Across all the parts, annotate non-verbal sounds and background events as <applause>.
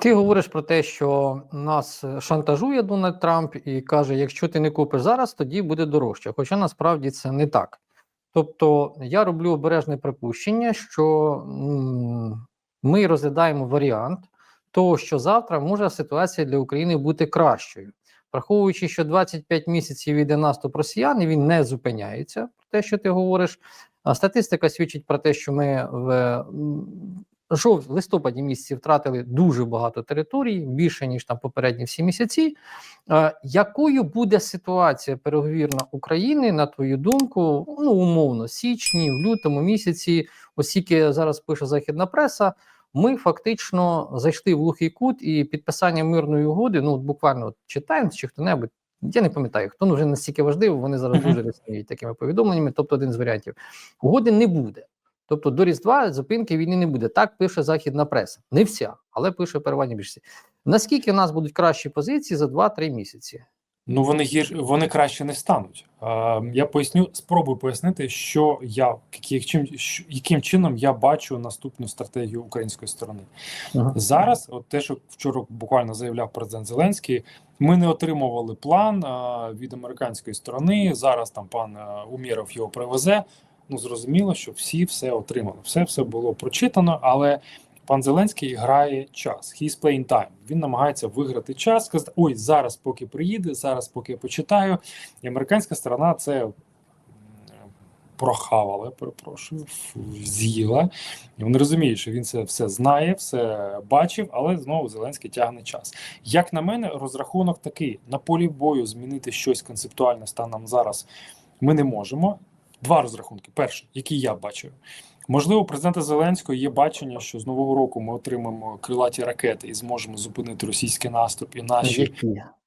Ти говориш про те, що нас шантажує Дональд Трамп і каже: якщо ти не купиш зараз, тоді буде дорожче. Хоча насправді це не так. Тобто я роблю обережне припущення, що ми розглядаємо варіант того, що завтра може ситуація для України бути кращою, враховуючи, що 25 місяців іде наступ росіян, і він не зупиняється. Про те, що ти говориш, а статистика свідчить про те, що ми в жов листопаді місяці втратили дуже багато територій, більше ніж там попередні всі місяці. Е, якою буде ситуація переговірна України, на твою думку, ну умовно, січні, в лютому місяці, оскільки зараз пише західна преса, ми фактично зайшли в глухий кут і підписання мирної угоди. Ну, от буквально от, чи Таймс, чи хто-небудь. Я не пам'ятаю, хто ну, вже настільки важливо, вони зараз дуже рисують такими повідомленнями. Тобто, один з варіантів угоди не буде. Тобто до Різдва зупинки війни не буде. Так пише західна преса. Не вся, але пише переважні більшості. Наскільки в нас будуть кращі позиції за 2-3 місяці? Ну вони гір вони краще не стануть. Е, я поясню, спробую пояснити, що я яким, яким чином я бачу наступну стратегію української сторони. Ага. Зараз, от те, що вчора буквально заявляв президент Зеленський, ми не отримували план а, від американської сторони. Зараз там пан а, Умєров його привезе. Ну зрозуміло, що всі все отримали. Все все було прочитано, але пан Зеленський грає час. He's playing time. Він намагається виграти час. Сказати, ой, зараз, поки приїде, зараз, поки я почитаю. І американська сторона це прохавала, перепрошую, з'їла. І вони розуміють, що він це все знає, все бачив, але знову Зеленський тягне час. Як на мене, розрахунок такий: на полі бою змінити щось концептуальне станом зараз ми не можемо. Два розрахунки. Перший, який я бачу. Можливо, у президента Зеленського є бачення, що з нового року ми отримаємо крилаті ракети і зможемо зупинити російський наступ, і наші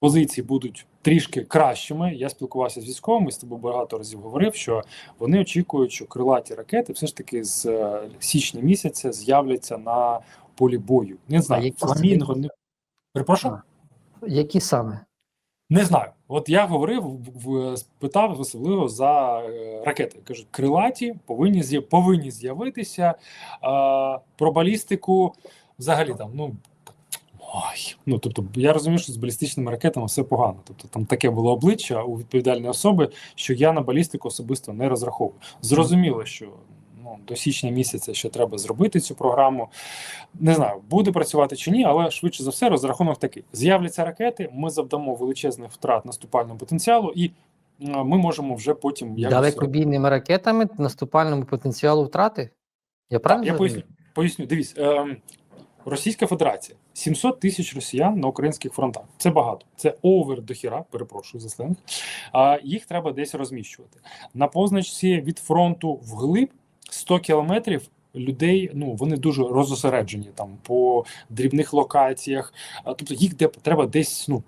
позиції будуть трішки кращими. Я спілкувався з військовими з тобою багато разів говорив, що вони очікують, що крилаті ракети все ж таки з е, січня місяця з'являться на полі бою. Не знаю, фламінго не перепрошую. Які саме? Не знаю. От я говорив, в- в- спитав особливо за е, ракети. Кажуть, крилаті повинні повинні з'явитися. Про балістику взагалі там, ну. Ой, ну тобто, я розумію, що з балістичними ракетами все погано. Тобто там таке було обличчя у відповідальної особи, що я на балістику особисто не розраховую. Зрозуміло, що ну, до січня місяця ще треба зробити цю програму. Не знаю, буде працювати чи ні, але швидше за все, розрахунок такий: з'являться ракети, ми завдамо величезних втрат наступального потенціалу, і ми можемо вже потім якось... Далекобійними ракетами наступальному потенціалу втрати? Я правильно я поясню. Поясню, дивіться, ем, Російська Федерація 700 тисяч росіян на українських фронтах. Це багато. Це овер до хіра, перепрошую за сленг. А їх треба десь розміщувати. На позначці від фронту вглиб 100 кілометрів. Людей ну вони дуже розосереджені там по дрібних локаціях. Тобто їх де треба десь ну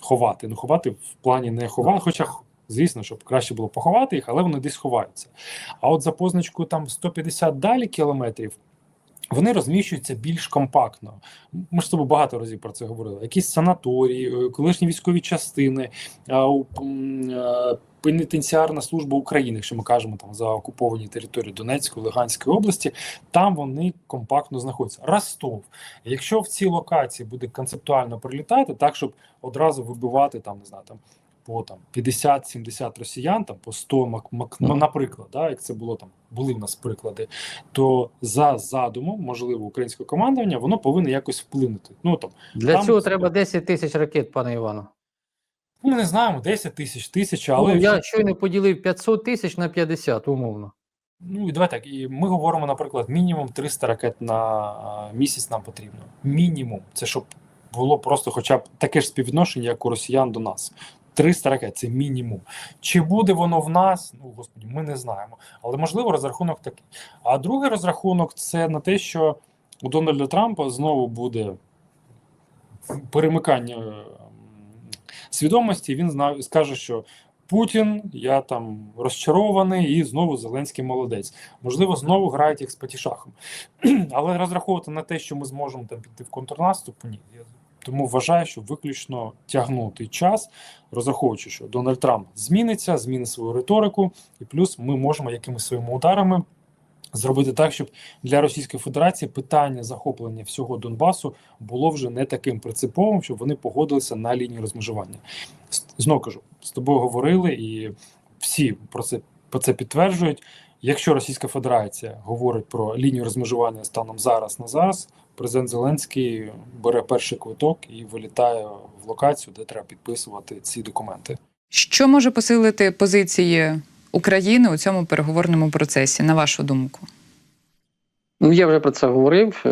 ховати. Ну ховати в плані не ховати, хоча звісно, щоб краще було поховати їх, але вони десь ховаються. А от за позначку там 150 далі кілометрів. Вони розміщуються більш компактно. Ми ж з тобою багато разів про це говорили. Якісь санаторії, е, колишні військові частини, е, пенітенціарна служба України, якщо ми кажемо там за окуповані території Донецької, Луганської області, там вони компактно знаходяться. Ростов. Якщо в цій локації буде концептуально прилітати, так щоб одразу вибивати там, не знаю, там по там 50-70 росіян, там по 100, мак, мак, ну, наприклад, да, як це було там, були в нас приклади, то за задумом, можливо, українського командування, воно повинно якось вплинути. Ну там Для Там- цього треба 10 тисяч ракет, пане Івану. Ну, ми не знаємо, 10 тисяч, тисяча, але ну, я щойно поділив 500 тисяч на 50, умовно. Ну і давай так. І ми говоримо, наприклад, мінімум 300 ракет на місяць нам потрібно. Мінімум. Це щоб було просто хоча б таке ж співвідношення, як у росіян до нас. 300 ракет це мінімум. Чи буде воно в нас? Ну господі, ми не знаємо. Але можливо розрахунок такий. А другий розрахунок це на те, що у Дональда Трампа знову буде перемикання свідомості. Він знає, скаже, що Путін, я там розчарований, і знову Зеленський молодець. Можливо, знову грають як з патішахом. <clears throat> Але розраховувати на те, що ми зможемо там піти в контрнаступ, ні. Тому вважаю, що виключно тягнути час, розраховуючи, що Дональд Трамп зміниться, змінить свою риторику, і плюс ми можемо якимись своїми ударами зробити так, щоб для Російської Федерації питання захоплення всього Донбасу було вже не таким принциповим, щоб вони погодилися на лінію розмежування. Знову кажу, з тобою говорили, і всі про це про це підтверджують. Якщо Російська Федерація говорить про лінію розмежування станом зараз на зараз, президент Зеленський бере перший квиток і вилітає в локацію, де треба підписувати ці документи. Що може посилити позиції України у цьому переговорному процесі, на вашу думку? Ну, я вже про це говорив. Е,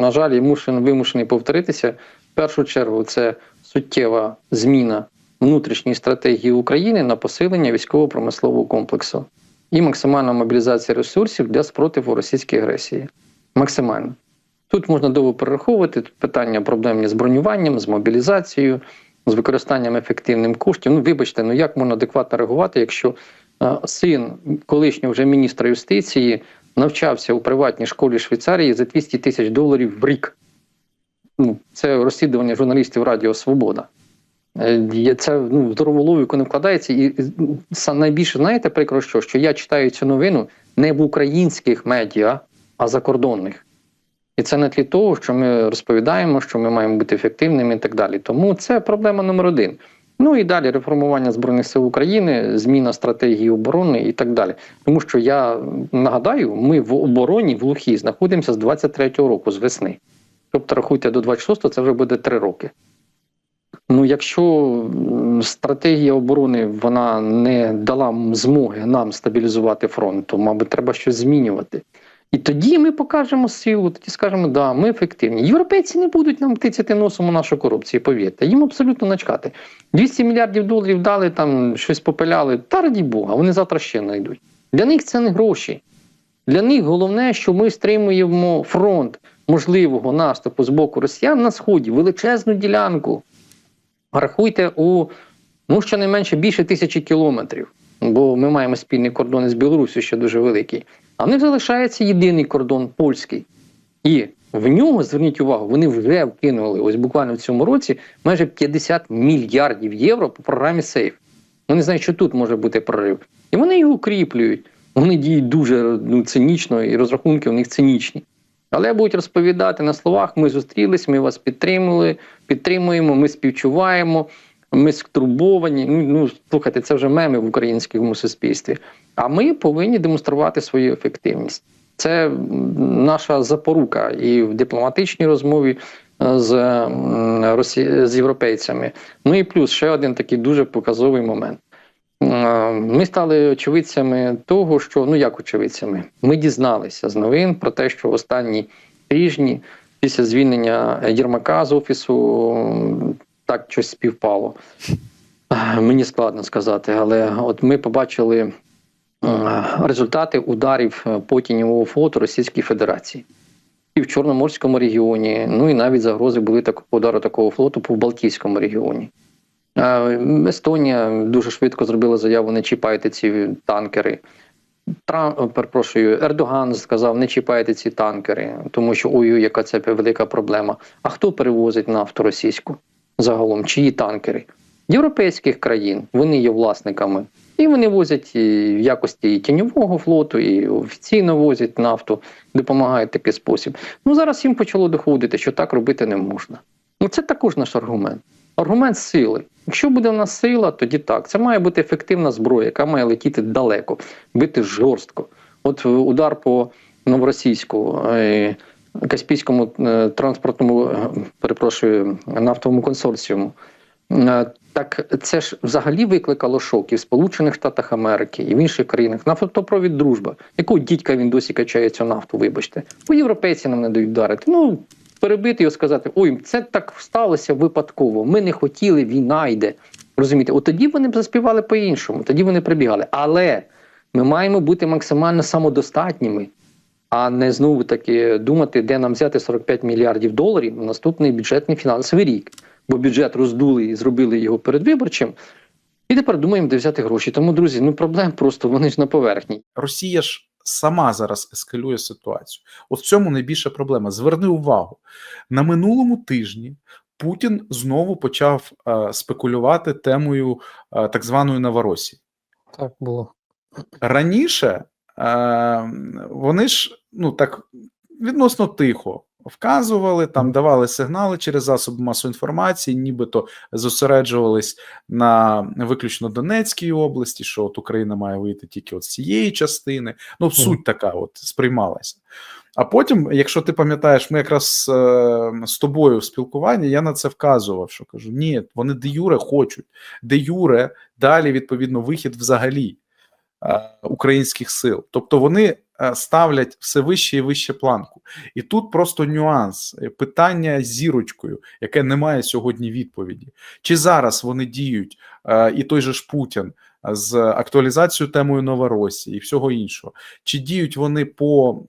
На жаль, я мушен, вимушений повторитися. В першу чергу, це суттєва зміна внутрішньої стратегії України на посилення військово-промислового комплексу і максимальна мобілізація ресурсів для спротиву російській агресії. Максимально. Тут можна довго перераховувати тут питання проблемні з бронюванням, з мобілізацією, з використанням ефективним коштів. Ну, вибачте, ну як можна адекватно реагувати, якщо син колишнього вже міністра юстиції навчався у приватній школі Швейцарії за 200 тисяч доларів в рік. Ну, це розслідування журналістів Радіо Свобода. Е, Це ну, здорову логіку не вкладається. І найбільше знаєте прикро, що, що я читаю цю новину не в українських медіа, а закордонних. І це не тлі того, що ми розповідаємо, що ми маємо бути ефективними і так далі. Тому це проблема номер один. Ну і далі реформування Збройних сил України, зміна стратегії оборони і так далі. Тому що я нагадаю, ми в обороні в глухій знаходимося з 23-го року, з весни. Тобто, рахуйте до 26-го, це вже буде 3 роки. Ну, якщо стратегія оборони вона не дала змоги нам стабілізувати фронт, то, мабуть, треба щось змінювати. І тоді ми покажемо силу, тоді скажемо, да, ми ефективні. Європейці не будуть нам тицяти носом у нашу корупцію, повірте. Їм абсолютно начкати. 200 мільярдів доларів дали, там щось попиляли, та раді Бога, вони завтра ще знайдуть. Для них це не гроші. Для них головне, що ми стримуємо фронт можливого наступу з боку росіян на сході, величезну ділянку. Рахуйте у ну, щонайменше більше тисячі кілометрів, бо ми маємо спільний кордон із Білорусі, ще дуже великий. А в них залишається єдиний кордон польський. І в нього, зверніть увагу, вони вже вкинули ось буквально в цьому році майже 50 мільярдів євро по програмі Сейф. Вони знають, що тут може бути прорив. І вони його укріплюють. Вони діють дуже ну, цинічно, і розрахунки у них цинічні. Але будуть розповідати на словах: ми зустрілись, ми вас підтримали, підтримуємо, ми співчуваємо, ми стурбовані. Ну, ну слухайте, це вже меми в українському суспільстві. А ми повинні демонструвати свою ефективність. Це наша запорука і в дипломатичній розмові е, з, Росі... з європейцями. Ну і плюс ще один такий дуже показовий момент. Е, Ми стали очевидцями того, що ну як очевидцями, ми дізналися з новин про те, що в останні тижні після звільнення Єрмака з офісу так щось співпало. Е, Мені складно сказати, але от ми побачили результати ударів е, по тіньового флоту Російської Федерації. І в Чорноморському регіоні, ну і навіть загрози були так, удару такого флоту по Балтійському регіоні. Е, Естонія дуже швидко зробила заяву: не чіпайте ці танкери. Трам, е, перепрошую, Ердоган сказав, не чіпайте ці танкери, тому що ой, яка це велика проблема. А хто перевозить нафту російську загалом? Чиї танкери? Європейських країн вони є власниками. І вони возять і в якості і тіньового флоту, і офіційно возять нафту, допомагають такий спосіб. Ну зараз їм почало доходити, що так робити не можна. Ну це також наш аргумент. Аргумент сили. Якщо буде в нас сила, тоді так. Це має бути ефективна зброя, яка має летіти далеко, бити жорстко. От е, удар по новоросійську, е, Каспійському е, транспортному, е, перепрошую, нафтовому консорціуму. Е, Так це ж взагалі викликало шок і в Сполучених Штатах Америки, і в інших країнах. Нафтопровід дружба. Якого дідька він досі качає цю нафту, вибачте. Бо європейці нам не дають вдарити. Ну, перебити його сказати: ой, це так сталося випадково. Ми не хотіли, війна йде. Розумієте, от тоді вони б заспівали по-іншому, тоді вони прибігали. Але ми маємо бути максимально самодостатніми, а не знову таки думати, де нам взяти 45 мільярдів доларів на наступний бюджетний фінансовий рік. Бо бюджет роздули і зробили його передвиборчим. І тепер думаємо, де взяти гроші. Тому, друзі, ну проблем просто вони ж на поверхні. Росія ж сама зараз ескалює ситуацію. От в цьому найбільша проблема. Зверни увагу на минулому тижні. Путін знову почав е, спекулювати темою е, так званої Новоросії. Так було. Раніше е, вони ж ну так відносно тихо вказували, там давали сигнали через засоби масової інформації, нібито зосереджувались на виключно Донецькій області, що от Україна має вийти тільки от з цієї частини. Ну, суть така от сприймалася. А потім, якщо ти пам'ятаєш, ми якраз е, з тобою в спілкуванні, я на це вказував, що кажу: ні, вони де юре хочуть, де юре далі відповідно вихід взагалі українських сил. Тобто вони е, ставлять все вище і вище планку. І тут просто нюанс е, питання з зірочкою, яке не має сьогодні відповіді. Чи зараз вони діють, е, і той же ж Путін е, з актуалізацією темою Новоросії і всього іншого, чи діють вони по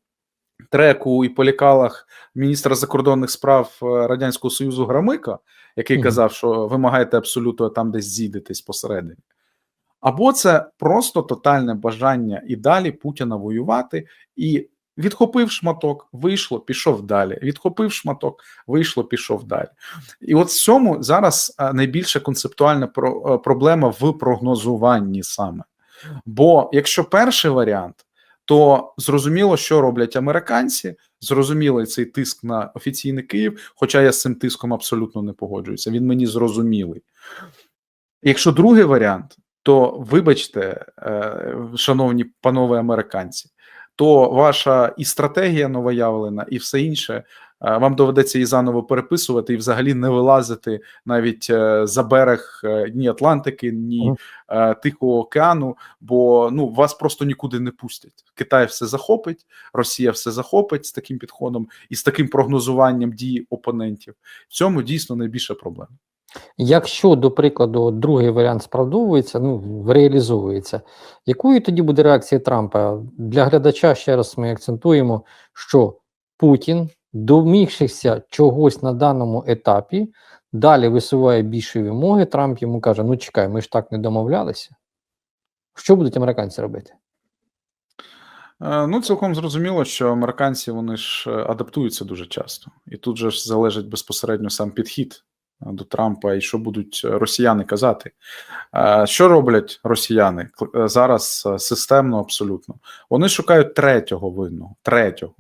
треку і по лікалах міністра закордонних справ е, Радянського Союзу Громика, який казав, що ви маєте абсолютно там десь зійдетесь посередині. Або це просто тотальне бажання і далі Путіна воювати, і відхопив шматок, вийшло, пішов далі. Відхопив шматок, вийшло, пішов далі. І от в цьому зараз е, найбільша концептуальна е, проблема в прогнозуванні саме. Бо якщо перший варіант, то зрозуміло, що роблять американці. Зрозумілий цей тиск на офіційний Київ, хоча я з цим тиском абсолютно не погоджуюся. Він мені зрозумілий. Якщо другий варіант, то вибачте, е, шановні панове американці, то ваша і стратегія новоявлена, і все інше е, вам доведеться і заново переписувати, і взагалі не вилазити навіть е, за берег ні Атлантики, ні Тихого океану, бо ну вас просто нікуди не пустять. Китай все захопить, Росія все захопить з таким підходом і з таким прогнозуванням дій опонентів. В цьому дійсно найбільша проблема. Якщо, до прикладу, другий варіант справдовується, ну реалізовується, якою тоді буде реакція Трампа? Для глядача ще раз ми акцентуємо, що Путін, домігшися чогось на даному етапі, далі висуває більші вимоги. Трамп йому каже: Ну чекай, ми ж так не домовлялися. Що будуть американці робити? Е, Ну, цілком зрозуміло, що американці вони ж е, адаптуються дуже часто, і тут же ж залежить безпосередньо сам підхід до Трампа і що будуть е, росіяни казати. Е, Що роблять росіяни е, зараз системно абсолютно? Вони шукають третього винного, третього.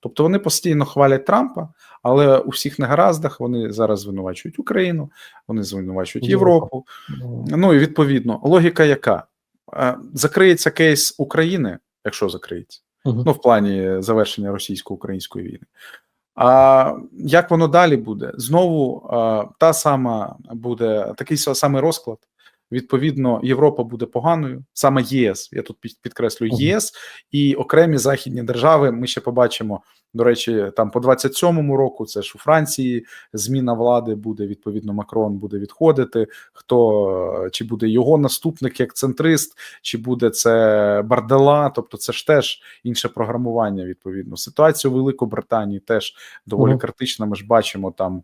Тобто вони постійно хвалять Трампа, але у всіх негараздах вони зараз звинувачують Україну, вони звинувачують Європу. Європу. Ну і відповідно, логіка яка? Закриється кейс України, якщо закриється, ну в плані завершення російсько-української війни. А як воно далі буде? Знову та сама буде такий са- самий розклад. Відповідно, Європа буде поганою, саме ЄС. Я тут під- підкреслюю Мгм. ЄС і окремі західні держави. Ми ще побачимо. До речі, там по 27-му року це ж у Франції зміна влади буде. Відповідно, Макрон буде відходити. Хто е, чи буде його наступник як центрист, чи буде це Бардела? Тобто, це ж теж інше програмування. Відповідно, ситуація у Великобританії теж доволі Мгм. критична. Ми ж бачимо там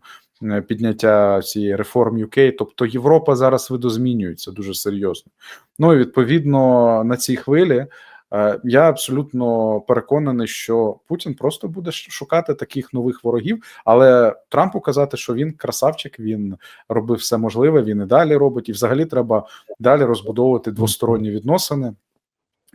підняття цієї реформ UK. Тобто Європа зараз видозмінюється дуже серйозно. Ну і відповідно на цій хвилі. е, Я абсолютно переконаний, що Путін просто буде шукати таких нових ворогів, але Трампу казати, що він красавчик, він робив все можливе, він і далі робить, і взагалі треба далі розбудовувати двосторонні відносини.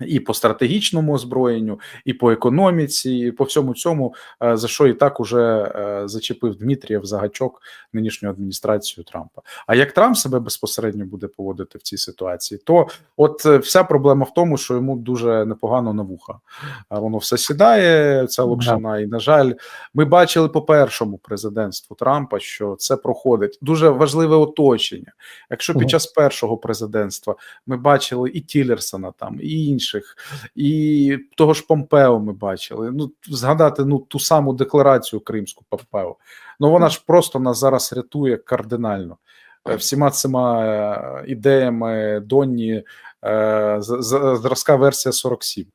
І по стратегічному озброєнню, і по економіці, і по всьому цьому, е, за що і так уже е, зачепив Дмитрієв за гачок нинішню адміністрацію Трампа. А як Трамп себе безпосередньо буде поводити в цій ситуації, то от е, вся проблема в тому, що йому дуже непогано на вуха. Воно все сідає, ця локшина. І на жаль, ми бачили по першому президентству Трампа, що це проходить дуже важливе оточення. Якщо під час першого президентства ми бачили і Тілерсона там, і інших, і того ж Помпео ми бачили. Ну згадати ну ту саму декларацію кримську Помпео. Ну вона ж просто нас зараз рятує кардинально. Е, Всіма цими е, ідеями Донні е, зразка версія 47.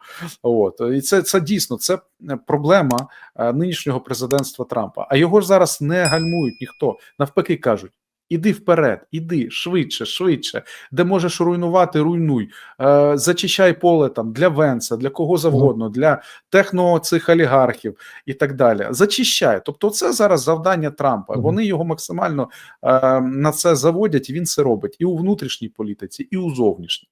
От і це, це дійсно це проблема нинішнього президентства Трампа. А його ж зараз не гальмують ніхто. Навпаки, кажуть: іди вперед, іди швидше, швидше. Де можеш руйнувати, руйнуй. Е, зачищай поле там для Венса, для кого завгодно, для техно цих олігархів і так далі. Зачищай. Тобто, це зараз завдання Трампа. Вони його максимально е, на це заводять, і він це робить і у внутрішній політиці, і у зовнішній.